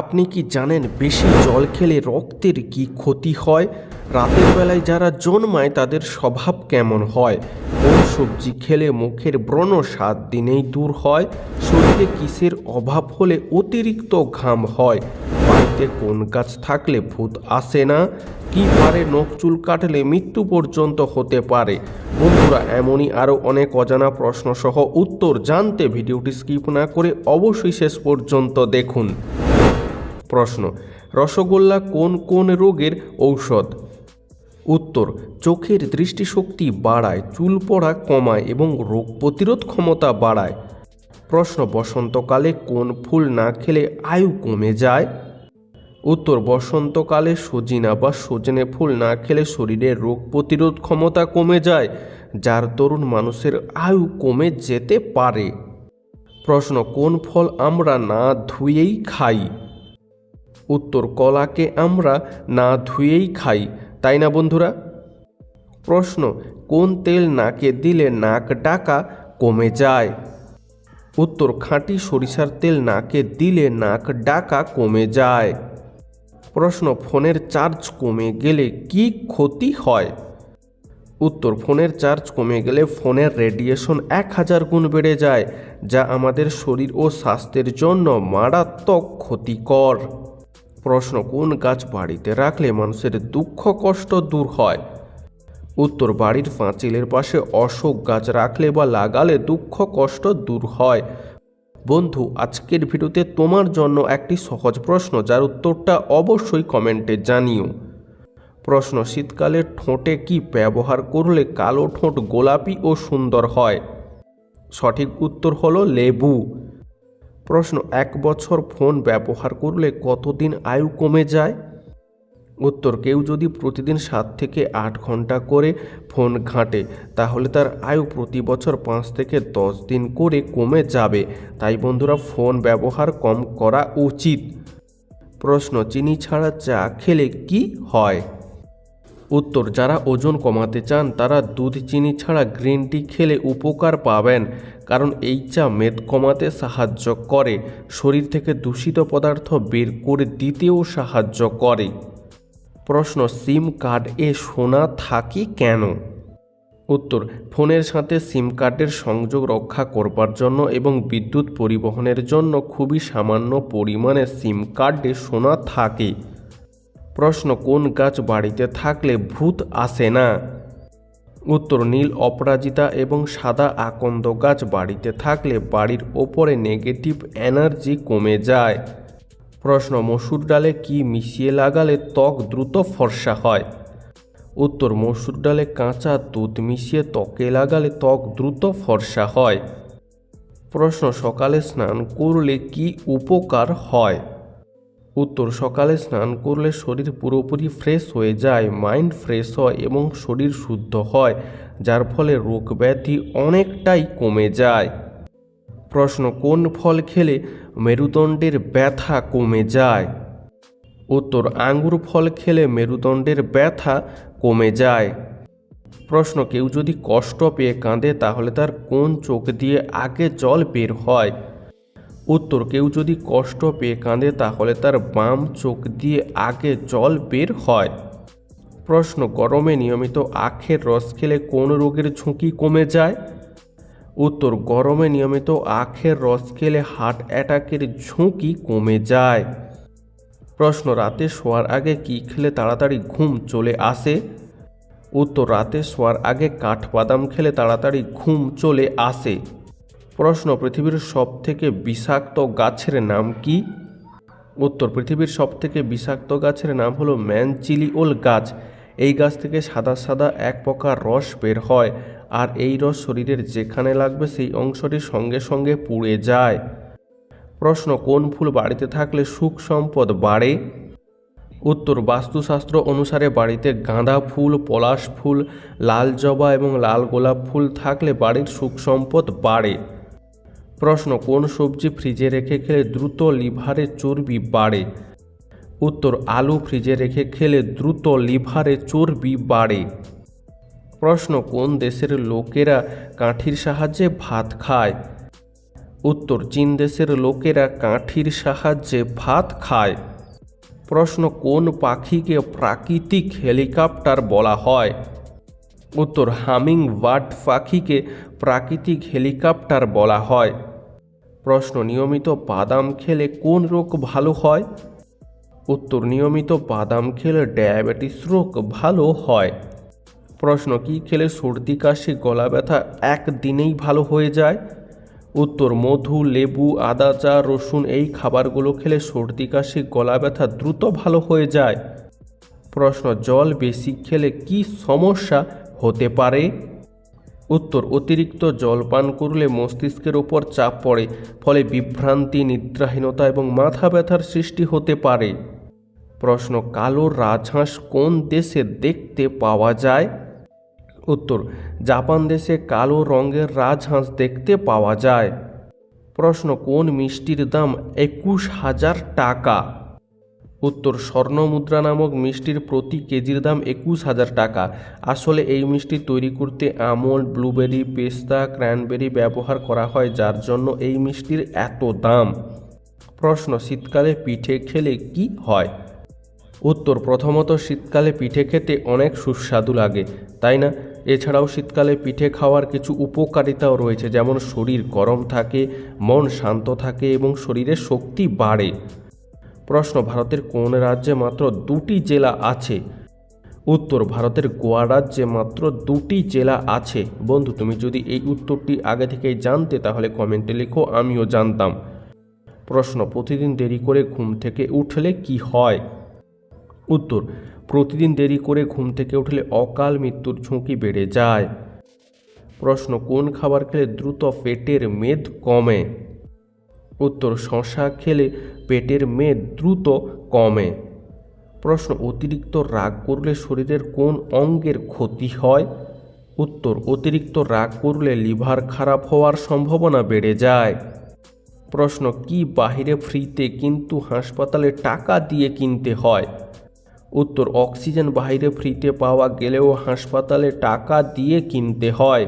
আপনি কি জানেন বেশি জল খেলে রক্তের কি ক্ষতি হয়? রাতের বেলায় যারা জন্মায় তাদের স্বভাব কেমন হয়? কোন সবজি খেলে মুখের ব্রণ সাত দিনেই দূর হয়? শরীরে কিসের অভাব হলে অতিরিক্ত ঘাম হয়? বাড়িতে কোন গাছ থাকলে ভূত আসে না? কি পারে নখ চুল কাটলে মৃত্যু পর্যন্ত হতে পারে? বন্ধুরা, এমনই আরও অনেক অজানা প্রশ্ন সহ উত্তর জানতে ভিডিওটি স্কিপ না করে অবশ্যই শেষ পর্যন্ত দেখুন। প্রশ্ন, রসগোল্লা কোন কোন রোগের ঔষধ? উত্তর, চোখের দৃষ্টিশক্তি বাড়ায়, চুল পড়া কমায় এবং রোগ প্রতিরোধ ক্ষমতা বাড়ায়। প্রশ্ন, বসন্তকালে কোন ফুল না খেলে আয়ু কমে যায়? উত্তর, বসন্তকালে সজিনা বা সজনে ফুল না খেলে শরীরের রোগ প্রতিরোধ ক্ষমতা কমে যায়, যার তরুণ মানুষের আয়ু কমে যেতে পারে। প্রশ্ন, কোন ফল আমরা না ধুয়েই খাই? উত্তর, কলাকে আমরা না ধুয়েই খাই, তাই না বন্ধুরা? প্রশ্ন, কোন তেল নাকে দিলে নাক ডাকা কমে যায়? উত্তর, খাঁটি সরিষার তেল নাকে দিলে নাক ডাকা কমে যায়। প্রশ্ন, ফোনের চার্জ কমে গেলে কি ক্ষতি হয়? উত্তর, ফোনের চার্জ কমে গেলে ফোনের রেডিয়েশন এক হাজার গুণ বেড়ে যায়, যা আমাদের শরীর ও স্বাস্থ্যের জন্য মারাত্মক ক্ষতিকর। প্রশ্ন, কোন গাছ বাড়িতে রাখলে মানুষের দুঃখ, কষ্ট দূর হয়? উত্তর, বাড়ির পাঁচিলের পাশে অশোক গাছ রাখলে বা লাগালে দুঃখ, কষ্ট দূর হয়। বন্ধু, আজকের ভিডিওতে তোমার জন্য একটি সহজ প্রশ্ন, যার উত্তরটা অবশ্যই কমেন্টে জানিও। প্রশ্ন, শীতকালে ঠোঁটে কি ব্যবহার করলে কালো ঠোঁট গোলাপি ও সুন্দর হয়? সঠিক উত্তর হলো লেবু। প্রশ্ন, এক বছর ফোন ব্যবহার করলে কতদিন আয়ু কমে যায়? উত্তর, কেউ যদি প্রতিদিন সাত থেকে আট ঘণ্টা করে ফোন ঘাঁটে, তাহলে তার আয়ু প্রতি বছর পাঁচ থেকে দশ দিন করে কমে যাবে। তাই বন্ধুরা, ফোন ব্যবহার কম করা উচিত। প্রশ্ন, চিনি ছাড়া চা খেলে কি হয়? উত্তর, যারা ওজন কমাতে চান, তারা দুধ, চিনি ছাড়া গ্রিন টি খেলে উপকার পাবেন, কারণ এই চা মেদ কমাতে সাহায্য করে, শরীর থেকে দূষিত পদার্থ বের করে দিতেও সাহায্য করে। প্রশ্ন, সিম কার্ড এ সোনা থাকি কেন? উত্তর, ফোনের সাথে সিম কার্ডের সংযোগ রক্ষা করবার জন্য এবং বিদ্যুৎ পরিবহনের জন্য খুবই সামান্য পরিমাণে সিম কার্ডে সোনা থাকে। প্রশ্ন, কোন গাছ বাড়িতে থাকলে ভূত আসে না? উত্তর, নীল, অপরাজিতা এবং সাদা আকন্দ গাছ বাড়িতে থাকলে বাড়ির ওপরে নেগেটিভ এনার্জি কমে যায়। প্রশ্ন, মসুর ডালে কি মিশিয়ে লাগালে ত্বক দ্রুত ফর্সা হয়? উত্তর, মসুর ডালে কাঁচা দুধ মিশিয়ে ত্বকে লাগালে ত্বক দ্রুত ফর্সা হয়। প্রশ্ন, সকালে স্নান করলে কি উপকার হয়? উত্তর, সকালে স্নান করলে শরীর পুরোপুরি ফ্রেশ হয়ে যায় মাইন্ড ফ্রেশ হয় এবং শরীর শুদ্ধ হয়, যার ফলে রোগ ব্যাধি অনেকটাই কমে যায়। প্রশ্ন, কোন ফল খেলে মেরুদণ্ডের ব্যথা কমে যায়? উত্তর, আঙ্গুর ফল খেলে মেরুদণ্ডের ব্যথা কমে যায়। প্রশ্ন, কেউ যদি কষ্ট পেয়ে কাঁদে তাহলে তার কোন চোখ দিয়ে আগে জল বের হয়? উত্তর, কেউ যদি কষ্ট পেয়ে কাঁদে তাহলে তার বাম চোখ দিয়ে আগে জল বের হয়। প্রশ্ন, গরমে নিয়মিত আখের রস খেলে কোন রোগের ঝুঁকি কমে যায়? উত্তর, গরমে নিয়মিত আখের রস খেলে হার্ট অ্যাটাকের ঝুঁকি কমে যায়। প্রশ্ন, রাতে শোয়ার আগে কি খেলে তাড়াতাড়ি ঘুম চলে আসে? উত্তর, রাতে শোয়ার আগে কাঠবাদাম খেলে তাড়াতাড়ি ঘুম চলে আসে। প্রশ্ন, পৃথিবীর সবথেকে বিষাক্ত গাছের নাম কি? উত্তর, পৃথিবীর সবথেকে বিষাক্ত গাছের নাম হলো ম্যানচিলিওল গাছ। এই গাছ থেকে সাদা সাদা এক প্রকার রস বের হয় আর এই রস শরীরের যেখানে লাগবে সেই অংশটি সঙ্গে সঙ্গে পুড়ে যায়। প্রশ্ন, কোন ফুল বাড়িতে থাকলে সুখ সম্পদ বাড়ে? উত্তর, বাস্তুশাস্ত্র অনুসারে বাড়িতে গাঁদা ফুল, পলাশ ফুল, লাল জবা এবং লাল গোলাপ ফুল থাকলে বাড়ির সুখ সম্পদ বাড়ে। প্রশ্ন, কোন সবজি ফ্রিজে রেখে খেলে দ্রুত লিভারে চর্বি বাড়ে? উত্তর, আলু ফ্রিজে রেখে খেলে দ্রুত লিভারে চর্বি বাড়ে। প্রশ্ন, কোন দেশের লোকেরা কাঠির সাহায্যে ভাত খায়? উত্তর, চীন দেশের লোকেরা কাঠির সাহায্যে ভাত খায়। প্রশ্ন, কোন পাখিকে প্রাকৃতিক হেলিকপ্টার বলা হয়? উত্তর, হামিং বার্ড পাখিকে প্রাকৃতিক হেলিকপ্টার বলা হয়। প্রশ্ন, নিয়মিত বাদাম খেলে কোন রোগ ভালো হয়? উত্তর, নিয়মিত বাদাম খেলে ডায়াবেটিস রোগ ভালো হয়। প্রশ্ন, কি খেলে সর্দি, কাশি, গলা ব্যথা একদিনেই ভালো হয়ে যায়? উত্তর, মধু, লেবু, আদা, চা, রসুন এই খাবারগুলো খেলে সর্দি, কাশি, গলা ব্যথা দ্রুত ভালো হয়ে যায়। প্রশ্ন, জল বেশি খেলে কি সমস্যা হতে পারে? উত্তর, অতিরিক্ত জল পান করলে মস্তিষ্কের ওপর চাপ পড়ে, ফলে বিভ্রান্তি, নিদ্রাহীনতা এবং মাথা ব্যথার সৃষ্টি হতে পারে। প্রশ্ন, কালো রাজহাঁস কোন দেশে দেখতে পাওয়া যায়? উত্তর, জাপান দেশে কালো রঙের রাজহাঁস দেখতে পাওয়া যায়। প্রশ্ন, কোন মিষ্টির দাম একুশ হাজার টাকা? উত্তর স্বর্ণমুদ্রা নামক মিষ্টির প্রতি কেজির দাম একুশ হাজার টাকা। আসলে এই মিষ্টি তৈরি করতে আমল ব্লুবেরি, পেস্তা, ক্র্যানবেরি ব্যবহার করা হয়, যার জন্য এই মিষ্টির এত দাম। প্রশ্ন, শীতকালে পিঠে খেলে কি হয়? উত্তর, প্রথমত শীতকালে পিঠে খেতে অনেক সুস্বাদু লাগে, তাই না? এছাড়াও শীতকালে পিঠে খাওয়ার কিছু উপকারিতাও রয়েছে, যেমন শরীর গরম থাকে, মন শান্ত থাকে এবং শরীরে শক্তি বাড়ে। প্রশ্ন, ভারতের কোন রাজ্যে মাত্র দুটি জেলা আছে? উত্তর, ভারতের গোয়া রাজ্যে মাত্র দুটি জেলা আছে। বন্ধু, তুমি যদি এই উত্তরটি আগে থেকেই জানতে, তাহলে কমেন্টে লেখো, আমিও জানতাম। প্রশ্ন, প্রতিদিন দেরি করে ঘুম থেকে উঠলে কি হয়? উত্তর, প্রতিদিন দেরি করে ঘুম থেকে উঠলে অকাল মৃত্যুর ঝুঁকি বেড়ে যায়। প্রশ্ন, কোন খাবার খেলে দ্রুত পেটের মেদ কমে? উত্তর শশা খেলে পেটের মেদ দ্রুত কমে। প্রশ্ন, অতিরিক্ত রাগ করলে শরীরের কোন অঙ্গের ক্ষতি হয়? উত্তর, অতিরিক্ত রাগ করলে লিভার খারাপ হওয়ার সম্ভাবনা বেড়ে যায়। প্রশ্ন, কি বাহিরে ফ্রিতে কিন্তু হাসপাতালে টাকা দিয়ে কিনতে হয়? উত্তর, অক্সিজেন বাইরে ফ্রিতে পাওয়া গেলেও হাসপাতালে টাকা দিয়ে কিনতে হয়।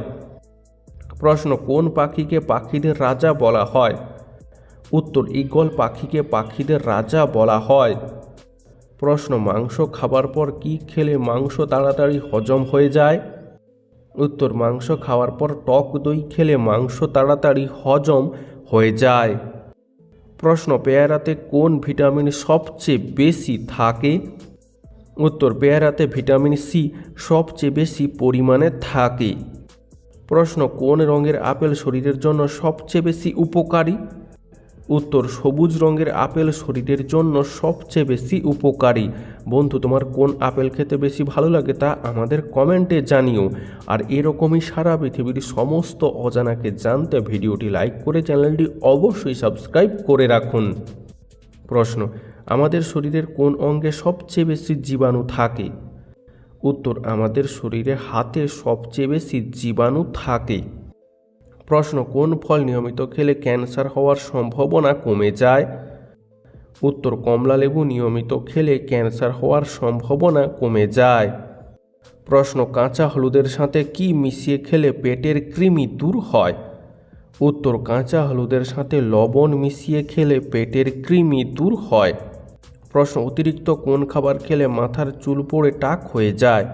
প্রশ্ন, কোন পাখিকে পাখিদের রাজা বলা হয়? উত্তর, ঈগল পাখিকে পাখিদের রাজা বলা হয়। প্রশ্ন, মাংস খাবার পর কি খেলে মাংস তাড়াতাড়ি হজম হয়ে যায়? উত্তর, মাংস খাওয়ার পর টক দই খেলে মাংস তাড়াতাড়ি হজম হয়ে যায়। প্রশ্ন, পেয়ারাতে কোন ভিটামিন সবচেয়ে বেশি থাকে? উত্তর, পেয়ারাতে ভিটামিন সি সবচেয়ে বেশি পরিমাণে থাকে। প্রশ্ন, কোন রঙের আপেল শরীরের জন্য সবচেয়ে বেশি উপকারী? উত্তর সবুজ রঙের আপেল শরীরের জন্য সবচেয়ে বেশি উপকারী। বন্ধু, তোমার কোন আপেল খেতে বেশি ভালো লাগে তা আমাদের কমেন্টে জানিও। আর এরকমই সারা পৃথিবীর সমস্ত অজানাকে জানতে ভিডিওটি লাইক করে চ্যানেলটি অবশ্যই সাবস্ক্রাইব করে রাখুন। প্রশ্ন, আমাদের শরীরের কোন অঙ্গে সবচেয়ে বেশি জীবাণু থাকে? উত্তর, আমাদের শরীরে হাতে সবচেয়ে বেশি জীবাণু থাকে। প্রশ্ন, কোন ফল নিয়মিত খেলে ক্যান্সার হওয়ার সম্ভাবনা কমে যায়? উত্তর, কমলা লেবু নিয়মিত খেলে ক্যান্সার হওয়ার সম্ভাবনা কমে যায়। প্রশ্ন, কাঁচা হলুদের সাথে কি মিশিয়ে খেলে পেটের কৃমি দূর হয়? উত্তর, কাঁচা হলুদের সাথে লবণ মিশিয়ে খেলে পেটের কৃমি দূর হয়। প্রশ্ন, অতিরিক্ত কোন খাবার খেলে মাথার চুল পড়ে টাক হয়ে যায়?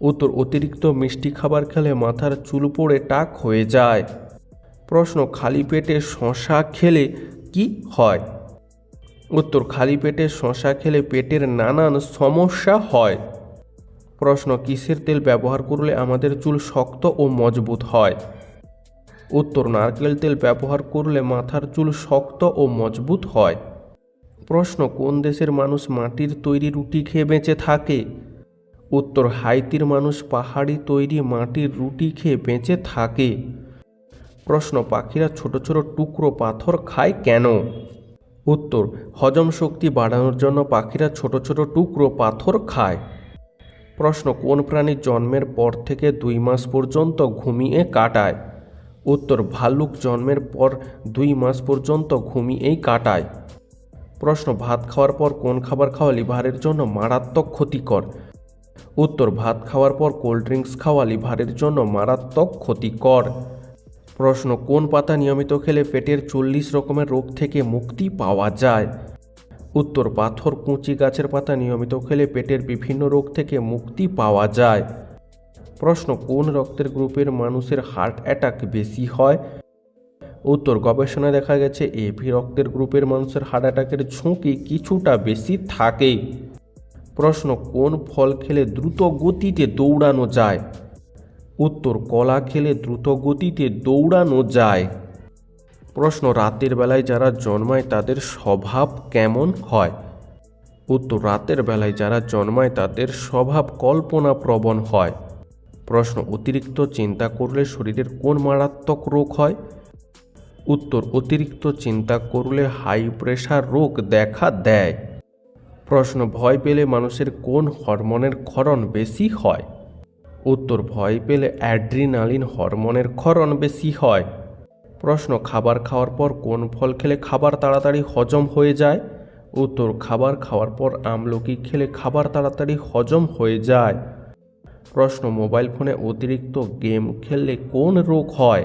উত্তর, অতিরিক্ত মিষ্টি খাবার খেলে মাথার চুল পড়ে টাক হয়ে যায়। প্রশ্ন, খালি পেটে শশা খেলে কি হয়? উত্তর, খালি পেটে শশা খেলে পেটের নানান সমস্যা হয়। প্রশ্ন, কিসের তেল ব্যবহার করলে আমাদের চুল শক্ত ও মজবুত হয়? উত্তর, নারকেল তেল ব্যবহার করলে মাথার চুল শক্ত ও মজবুত হয়। প্রশ্ন, কোন দেশের মানুষ মাটির তৈরি রুটি খেয়ে বেঁচে থাকে? উত্তর, হাইতির মানুষ পাহাড়ি তৈরি মাটির রুটি খেয়ে বেঁচে থাকে। প্রশ্ন, পাখিরা ছোট ছোট টুকরো পাথর খায় কেন? উত্তর, হজম শক্তি বাড়ানোর জন্য পাখিরা ছোট ছোট টুকরো পাথর খায়। প্রশ্ন, কোন প্রাণী জন্মের পর থেকে দুই মাস পর্যন্ত ঘুমিয়ে কাটায়? উত্তর ভাল্লুক জন্মের পর দুই মাস পর্যন্ত ঘুমিয়েই কাটায়। প্রশ্ন, ভাত খাওয়ার পর কোন খাবার খাওয়া লিভারের জন্য মারাত্মক ক্ষতিকর? উত্তর, ভাত খাওয়ার পর কোল্ড ড্রিঙ্কস খাওয়া লিভারের জন্য মারাত্মক ক্ষতিকর। প্রশ্ন, কোন পাতা নিয়মিত খেলে পেটের চল্লিশ রকমের রোগ থেকে মুক্তি পাওয়া যায়? উত্তর, পাথর, কুঁচি গাছের পাতা নিয়মিত খেলে পেটের বিভিন্ন রোগ থেকে মুক্তি পাওয়া যায়। প্রশ্ন, কোন রক্তের গ্রুপের মানুষের হার্ট অ্যাটাক বেশি হয়? উত্তর, গবেষণায় দেখা গেছে এভি রক্তের গ্রুপের মানুষের হার্ট অ্যাটাকের ঝুঁকি কিছুটা বেশি থাকে প্রশ্ন, কোন ফল খেলে দ্রুত গতিতে দৌড়ানো যায়? উত্তর কলা খেলে দ্রুত গতিতে দৌড়ানো যায়। প্রশ্ন, রাতের বেলায় যারা জন্মায় তাদের স্বভাব কেমন হয়? উত্তর, রাতের বেলায় যারা জন্মায় তাদের স্বভাব কল্পনা প্রবণ হয়। প্রশ্ন, অতিরিক্ত চিন্তা করলে শরীরের কোন মারাত্মক রোগ হয়? উত্তর, অতিরিক্ত চিন্তা করলে হাই প্রেশার রোগ দেখা দেয়। প্রশ্ন, ভয় পেলে মানুষের কোন হরমোনের ক্ষরণ বেশি হয়? উত্তর ভয় পেলে অ্যাড্রিনালিন হরমোনের ক্ষরণ বেশি হয়। প্রশ্ন, খাবার খাওয়ার পর কোন ফল খেলে খাবার তাড়াতাড়ি হজম হয়ে যায়? উত্তর, খাবার খাওয়ার পর আমলকি খেলে খাবার তাড়াতাড়ি হজম হয়ে যায়। প্রশ্ন, মোবাইল ফোনে অতিরিক্ত গেম খেললে কোন রোগ হয়?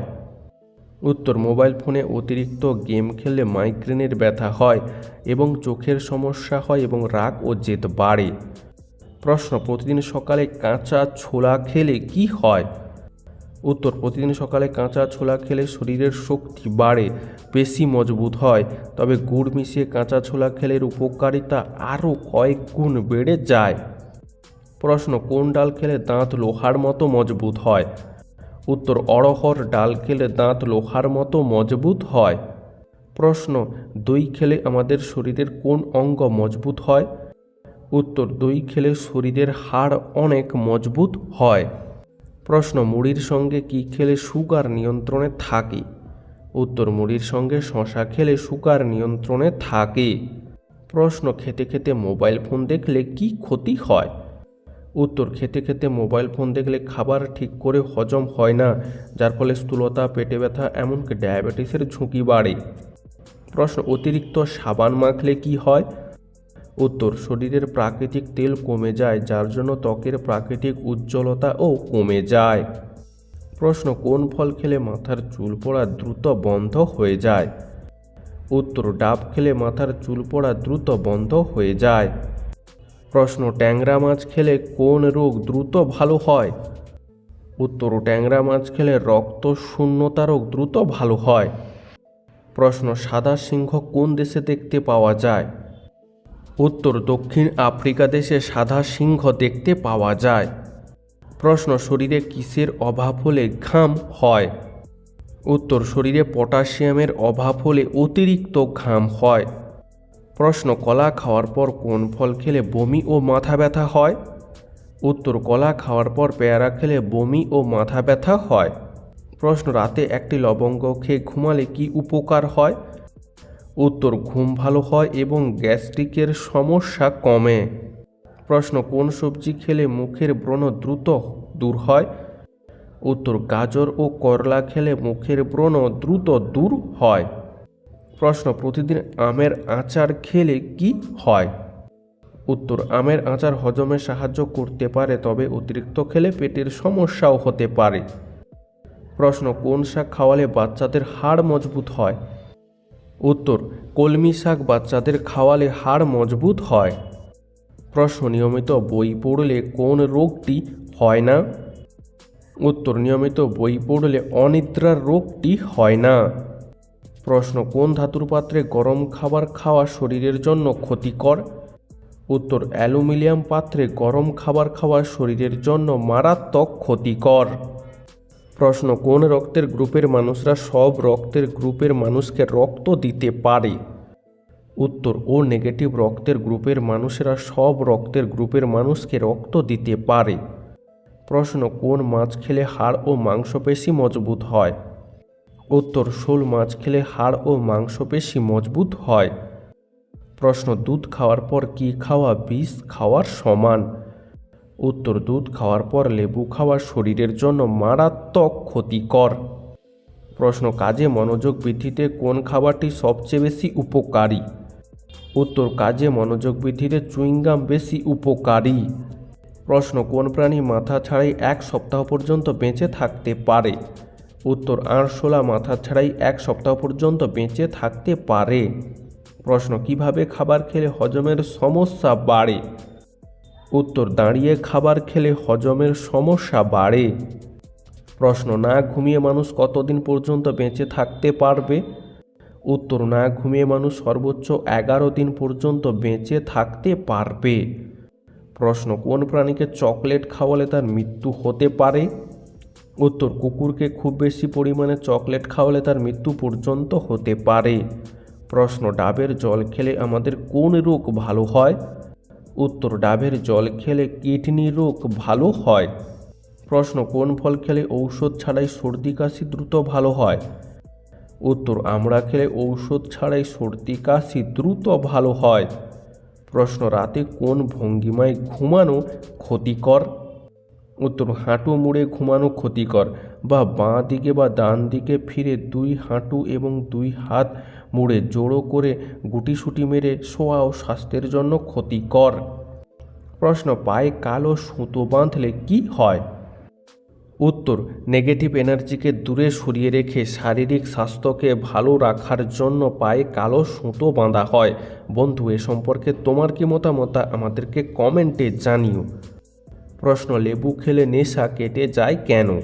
উত্তর, মোবাইল ফোনে অতিরিক্ত গেম খেললে মাইগ্রেনের ব্যথা হয় এবং চোখের সমস্যা হয় এবং রাগ ও জেদ বাড়ে। প্রশ্ন, প্রতিদিন সকালে কাঁচা ছোলা খেলে কি হয়? উত্তর, প্রতিদিন সকালে কাঁচা ছোলা খেলে শরীরের শক্তি বাড়ে বেশি মজবুত হয়। তবে গুড় মিশিয়ে কাঁচা ছোলা খেলে উপকারিতা আরও কয়েক গুণ বেড়ে যায়। প্রশ্ন, কোন ডাল খেলে দাঁত লোহার মতো মজবুত হয়? উত্তর, অড়হর ডাল খেলে দাঁত লোহার মতো মজবুত হয়। প্রশ্ন, দই খেলে আমাদের শরীরের কোন অঙ্গ মজবুত হয়? উত্তর, দই খেলে শরীরের হাড় অনেক মজবুত হয়। প্রশ্ন, মুড়ির সঙ্গে কি খেলে সুগার নিয়ন্ত্রণে থাকে? উত্তর, মুড়ির সঙ্গে শশা খেলে সুগার নিয়ন্ত্রণে থাকে। প্রশ্ন, খেতে খেতে মোবাইল ফোন দেখলে কি ক্ষতি হয়? উত্তর, খেতে খেতে মোবাইল ফোন দেখলে খাবার ঠিক করে হজম হয় না, যার ফলে স্থূলতা, পেটে ব্যথা, এমনকি ডায়াবেটিসের ঝুঁকি বাড়ে। প্রশ্ন, অতিরিক্ত সাবান মাখলে কি হয়? উত্তর, শরীরের প্রাকৃতিক তেল কমে যায়, যার জন্য ত্বকের প্রাকৃতিক উজ্জ্বলতাও কমে যায়। প্রশ্ন, কোন ফল খেলে মাথার চুল পড়া দ্রুত বন্ধ হয়ে যায়? উত্তর, ডাব খেলে মাথার চুল পড়া দ্রুত বন্ধ হয়ে যায়। প্রশ্ন, ট্যাংরা মাছ খেলে কোন রোগ দ্রুত ভালো হয়? উত্তর, ট্যাংরা মাছ খেলে রক্ত শূন্যতা রোগ দ্রুত ভালো হয়। প্রশ্ন, সাদা সিংহ কোন দেশে দেখতে পাওয়া যায়? উত্তর দক্ষিণ আফ্রিকা দেশে সাদা সিংহ দেখতে পাওয়া যায়। প্রশ্ন, শরীরে কিসের অভাব হলে ঘাম হয়? উত্তর, শরীরে পটাশিয়ামের অভাব হলে অতিরিক্ত ঘাম হয়। প্রশ্ন, কলা খাওয়ার পর কোন ফল খেলে বমি ও মাথা ব্যথা হয়? উত্তর, কলা খাওয়ার পর পেয়ারা খেলে বমি ও মাথা ব্যথা হয়। প্রশ্ন, রাতে একটি লবঙ্গ খেয়ে ঘুমালে কি উপকার হয়? উত্তর ঘুম ভালো হয় এবং গ্যাস্ট্রিকের সমস্যা কমে। প্রশ্ন, কোন সবজি খেলে মুখের ব্রণ দ্রুত দূর হয়? উত্তর, গাজর ও করলা খেলে মুখের ব্রণ দ্রুত দূর হয়। প্রশ্ন, প্রতিদিন আমের আচার খেলে কি হয়? উত্তর, আমের আচার হজমে সাহায্য করতে পারে, তবে অতিরিক্ত খেলে পেটের সমস্যাও হতে পারে। প্রশ্ন, কোন শাক খাওয়ালে বাচ্চাদের হাড় মজবুত হয়? উত্তর, কলমি শাক বাচ্চাদের খাওয়ালে হাড় মজবুত হয়। প্রশ্ন, নিয়মিত বই পড়লে কোন রোগটি হয় না? উত্তর, নিয়মিত বই পড়লে অনিদ্রার রোগটি হয় না। প্রশ্ন, কোন ধাতুর পাত্রে গরম খাবার খাওয়া শরীরের জন্য ক্ষতিকর? উত্তর, অ্যালুমিনিয়াম পাত্রে গরম খাবার খাওয়া শরীরের জন্য মারাত্মক ক্ষতিকর। প্রশ্ন, কোন রক্তের গ্রুপের মানুষরা সব রক্তের গ্রুপের মানুষকে রক্ত দিতে পারে? উত্তর, ও নেগেটিভ, রক্তের গ্রুপের মানুষেরা সব রক্তের গ্রুপের মানুষকে রক্ত দিতে পারে। প্রশ্ন, কোন মাছ খেলে হাড় ও মাংসপেশি মজবুত হয়? উত্তর, শোল মাছ খেলে হাড় ও মাংসপেশি মজবুত হয়। প্রশ্ন, দুধ খাওয়ার পর কি খাওয়া বিষ খাওয়ার সমান? উত্তর দুধ খাওয়ার পর লেবু খাওয়া শরীরের জন্য মারাত্মক ক্ষতিকর। প্রশ্ন, কাজে মনোযোগ বৃদ্ধিতে কোন খাবারটি সবচেয়ে বেশি উপকারী? উত্তর, কাজে মনোযোগ বৃদ্ধিতে চুইংগাম বেশি উপকারী। প্রশ্ন, কোন প্রাণী মাথা ছাড়াই এক সপ্তাহ পর্যন্ত বেঁচে থাকতে পারে? উত্তর, আরশোলা মাথা ছাড়াই এক সপ্তাহ পর্যন্ত বেঁচে থাকতে পারে। প্রশ্ন, কীভাবে খাবার খেলে হজমের সমস্যা বাড়ে? উত্তর দাঁড়িয়ে খাবার খেলে হজমের সমস্যা বাড়ে। প্রশ্ন, না ঘুমিয়ে মানুষ কতদিন পর্যন্ত বেঁচে থাকতে পারবে? উত্তর, না ঘুমিয়ে মানুষ সর্বোচ্চ এগারো দিন পর্যন্ত বেঁচে থাকতে পারবে। প্রশ্ন, কোন প্রাণীকে চকলেট খাওয়ালে তার মৃত্যু হতে পারে? উত্তর, কুকুরকে খুব বেশি পরিমাণে চকলেট খাওয়ালে তার মৃত্যু পর্যন্ত হতে পারে। প্রশ্ন, ডাবের জল খেলে আমাদের কোন রোগ ভালো হয়? উত্তর ডাবের জল খেলে কিডনি রোগ ভালো হয়। প্রশ্ন, কোন ফল খেলে ঔষধ ছাড়াই সর্দি কাশি দ্রুত ভালো হয়? উত্তর, আমরা খেলে ঔষধ ছাড়াই সর্দি কাশি দ্রুত ভালো হয়। প্রশ্ন, রাতে কোন ভঙ্গিমায় ঘুমানো ক্ষতিকর? উত্তর, হাঁটু মুড়ে ঘুমানো ক্ষতিকর বা বাঁ দিকে বা ডান দিকে ফিরে দুই হাঁটু এবং দুই হাত মুড়ে জোড়ো করে গুটিসুটি মেরে শোয়াও স্বাস্থ্যের জন্য ক্ষতিকর। প্রশ্ন, পায়ে কালো সুতো বাঁধলে কি হয়? উত্তর নেগেটিভ এনার্জিকে দূরে সরিয়ে রেখে শারীরিক স্বাস্থ্যকে ভালো রাখার জন্য পায়ে কালো সুতো বাঁধা হয়। বন্ধু, এ সম্পর্কে তোমার কি মতামত আমাদেরকে কমেন্টে জানিও। প্রশ্ন, লেবু খেলে নেশা কেটে যায় কেন?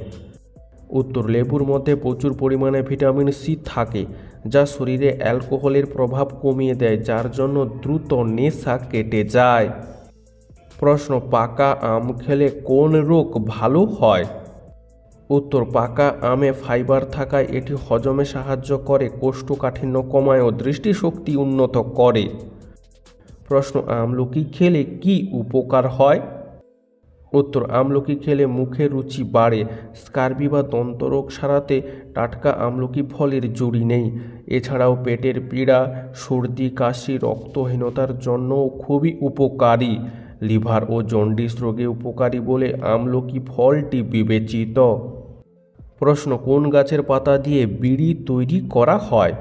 উত্তর, লেবুর মধ্যে প্রচুর পরিমাণে ভিটামিন সি থাকে। যা শরীরে অ্যালকোহলের প্রভাব কমিয়ে দেয়, যার জন্য দ্রুত নেশা কেটে যায়। প্রশ্ন, পাকা আম খেলে কোন রোগ ভালো হয়? উত্তর, পাকা আমে ফাইবার থাকায় এটি হজমে সাহায্য করে, কোষ্ঠকাঠিন্য কমায় ও দৃষ্টিশক্তি উন্নত করে। প্রশ্ন, আমলকি খেলে কি উপকার হয়? উত্তর, আমলকি খেলে মুখে রুচি বাড়ে, স্কার্বি বা দন্তরোগ সারাতে টাটকা আমলকি ফলের জুড়ি নেই। এছাড়াও পেটের পীড়া, সর্দি, কাশি, রক্তহীনতার জন্যও খুবই উপকারী। লিভার ও জন্ডিস রোগে উপকারী বলে আমলকি ফলটি বিবেচিত। প্রশ্ন, কোন গাছের পাতা দিয়ে বিড়ি তৈরি করা হয়?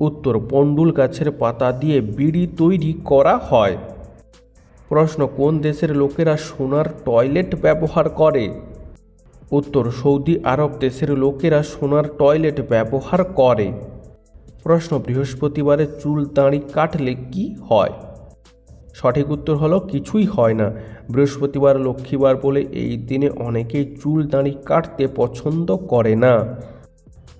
উত্তর, পণ্ডুল গাছের পাতা দিয়ে বিড়ি তৈরি করা হয়। প্রশ্ন, কোন দেশের লোকেরা সোনার টয়লেট ব্যবহার করে? উত্তর, সৌদি আরব দেশের লোকেরা সোনার টয়লেট ব্যবহার করে। প্রশ্ন, বৃহস্পতিবারে চুল দাঁড়ি কাটলে কি হয়? সঠিক উত্তর হলো, কিছুই হয় না। বৃহস্পতিবার, লক্ষ্মীবার বলে এই দিনে অনেকেই চুল দাঁড়ি কাটতে পছন্দ করে না।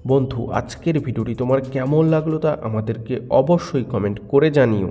বন্ধু, আজকের ভিডিওটি তোমার কেমন লাগল তা আমাদেরকে অবশ্যই কমেন্ট করে জানিও।